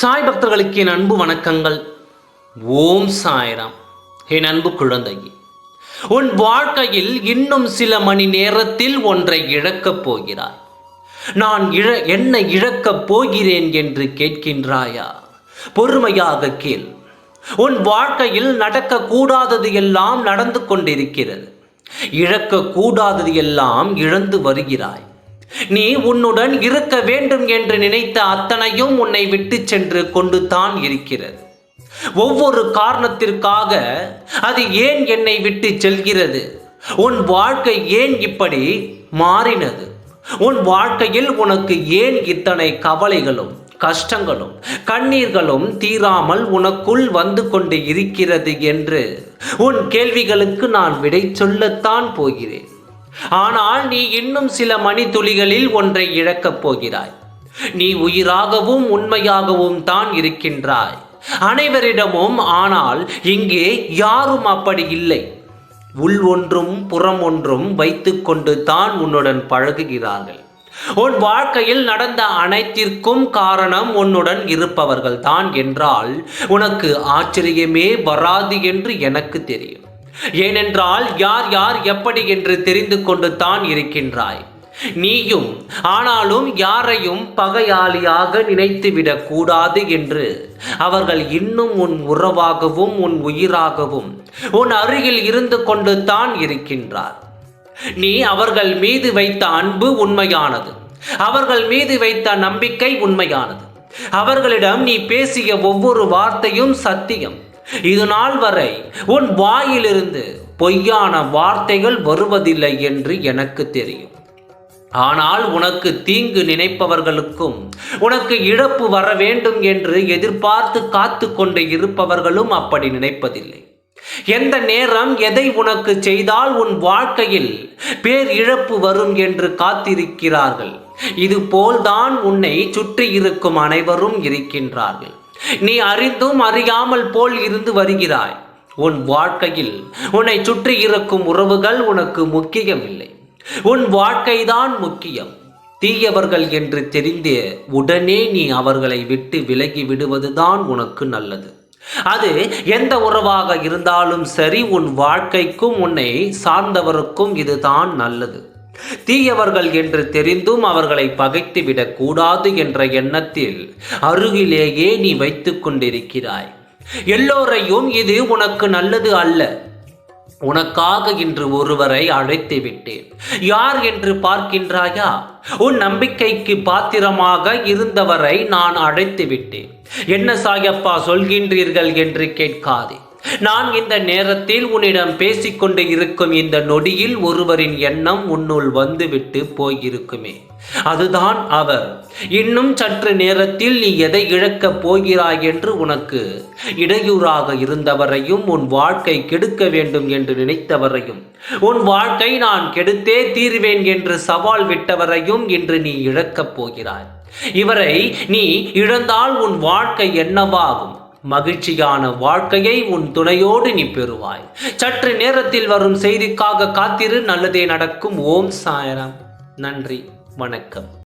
சாய் பக்தர்களுக்கு என் அன்பு வணக்கங்கள். ஓம் சாய்ராம். என் அன்பு குழந்தை உன் வாழ்க்கையில் இன்னும் சில மணி நேரத்தில் ஒன்றை இழக்கப் போகிறாய். நான் இழ என்ன இழக்கப் போகிறேன் என்று கேட்கின்றாயா? பொறுமையாக கேள். உன் வாழ்க்கையில் நடக்கக்கூடாதது எல்லாம் நடந்து கொண்டிருக்கிறது. இழக்கக்கூடாதது எல்லாம் இழந்து வருகிறாய். நீ உன்னுடன் இருக்க வேண்டும் என்று நினைத்த அத்தனையும் உன்னை விட்டு சென்று கொண்டு தான் இருக்கிறது. ஒவ்வொரு காரணத்திற்காக அது ஏன் என்னை விட்டு செல்கிறது? உன் வாழ்க்கை ஏன் இப்படி மாறினது? உன் வாழ்க்கையில் உனக்கு ஏன் இத்தனை கவலைகளும் கஷ்டங்களும் கண்ணீர்களும் தீராமல் உனக்குள் வந்து கொண்டு இருக்கிறது என்று உன் கேள்விகளுக்கு நான் விடை சொல்லத்தான் போகிறேன். ஆனால் நீ இன்னும் சில மணித்துளிகளில் ஒன்றை இழக்கப் போகிறாய். நீ உயிராகவும் உண்மையாகவும் தான் இருக்கின்றாய். அனைவரிடமும் ஆனால் இங்கே யாரும் அப்படி இல்லை. உள் ஒன்றும் புறம் ஒன்றும் வைத்துக்கொண்டு தான் உன்னுடன் பழகுகிறார்கள். உன் வாழ்க்கையில் நடந்த அனைத்திற்கும் காரணம் உன்னுடன் இருப்பவர்கள் தான் என்றால் உனக்கு ஆச்சரியமே வராது என்று எனக்கு தெரியும். ஏனென்றால் யார் யார் எப்படி என்று தெரிந்து கொண்டு தான் இருக்கின்றாய். நீயும் ஆனாலும் யாரையும் பகையாளியாக நினைத்துவிடக் கூடாது என்று அவர்கள் இன்னும் உன் உறவாகவும் உன் உயிராகவும் உன் அருகில் இருந்து கொண்டு தான் இருக்கின்றார். நீ அவர்கள் மீது வைத்த அன்பு உண்மையானது. அவர்கள் மீது வைத்த நம்பிக்கை உண்மையானது. அவர்களிடம் நீ பேசிய ஒவ்வொரு வார்த்தையும் சத்தியம். இது நாள் வரை உன் வாயிலிருந்து பொய்யான வார்த்தைகள் வருவதில்லை என்று எனக்கு தெரியும். ஆனால் உனக்கு தீங்கு நினைப்பவர்களுக்கும் உனக்கு இழப்பு வர வேண்டும் என்று எதிர்பார்த்து காத்து கொண்டு இருப்பவர்களும் அப்படி நினைப்பதில்லை. எந்த நேரம் எதை உனக்கு செய்தால் உன் வாழ்க்கையில் பேர் இழப்பு வரும் என்று காத்திருக்கிறார்கள். இது போல்தான் உன்னை சுற்றி இருக்கும் அனைவரும் இருக்கின்றார்கள். நீ அறிந்தும் அறியாமல் போல் இருந்து வருகிறாய். உன் வாழ்க்கையில் உன்னை சுற்றி இருக்கும் உறவுகள் உனக்கு முக்கியமில்லை. உன் வாழ்க்கைதான் முக்கியம். தீயவர்கள் என்று தெரிந்து உடனே நீ அவர்களை விட்டு விலகி விடுவதுதான் உனக்கு நல்லது. அது எந்த உறவாக இருந்தாலும் சரி உன் வாழ்க்கைக்கும் உன்னை சார்ந்தவருக்கும் இதுதான் நல்லது. தீயவர்கள் என்று தெரிந்தும் அவர்களை பகைத்து விடக்கூடாது என்ற எண்ணத்தில் அருகிலேயே நீ வைத்து கொண்டிருக்கிறாய். எல்லோரையும் இது உனக்கு நல்லது அல்ல. உனக்காக இன்று ஒருவரை அழைத்து விட்டேன் யார் என்று பார்க்கின்றாயா? உன் நம்பிக்கைக்கு பாத்திரமாக இருந்தவரை நான் அழைத்து விட்டேன் என்ன சாயப்பா சொல்கின்றீர்கள் என்று கேட்காதே. நான் இந்த நேரத்தில் உன்னிடம் பேசிக்கொண்டு இருக்கும் இந்த நொடியில் ஒருவரின் எண்ணம் உன்னுள் வந்துவிட்டு போயிருக்குமே. அதுதான் அவர். இன்னும் சற்று நேரத்தில் நீ எதை இழக்கப் போகிறாய் என்று உனக்கு இடையூறாக இருந்தவரையும் உன் வாழ்க்கை கெடுக்க வேண்டும் என்று நினைத்தவரையும் உன் வாழ்க்கை நான் கெடுத்தே தீர்வேன் என்று சவால் விட்டவரையும் இன்று நீ இழக்கப் போகிறாய். இவரை நீ இழந்தால் உன் வாழ்க்கை என்னவாகும்? மகிழ்ச்சியான வாழ்க்கையை உன் துணையோடு நீ பெறுவாய். சற்று நேரத்தில் வரும் செய்திக்காக காத்திரு நல்லதே நடக்கும். ஓம் சாயராம். நன்றி வணக்கம்.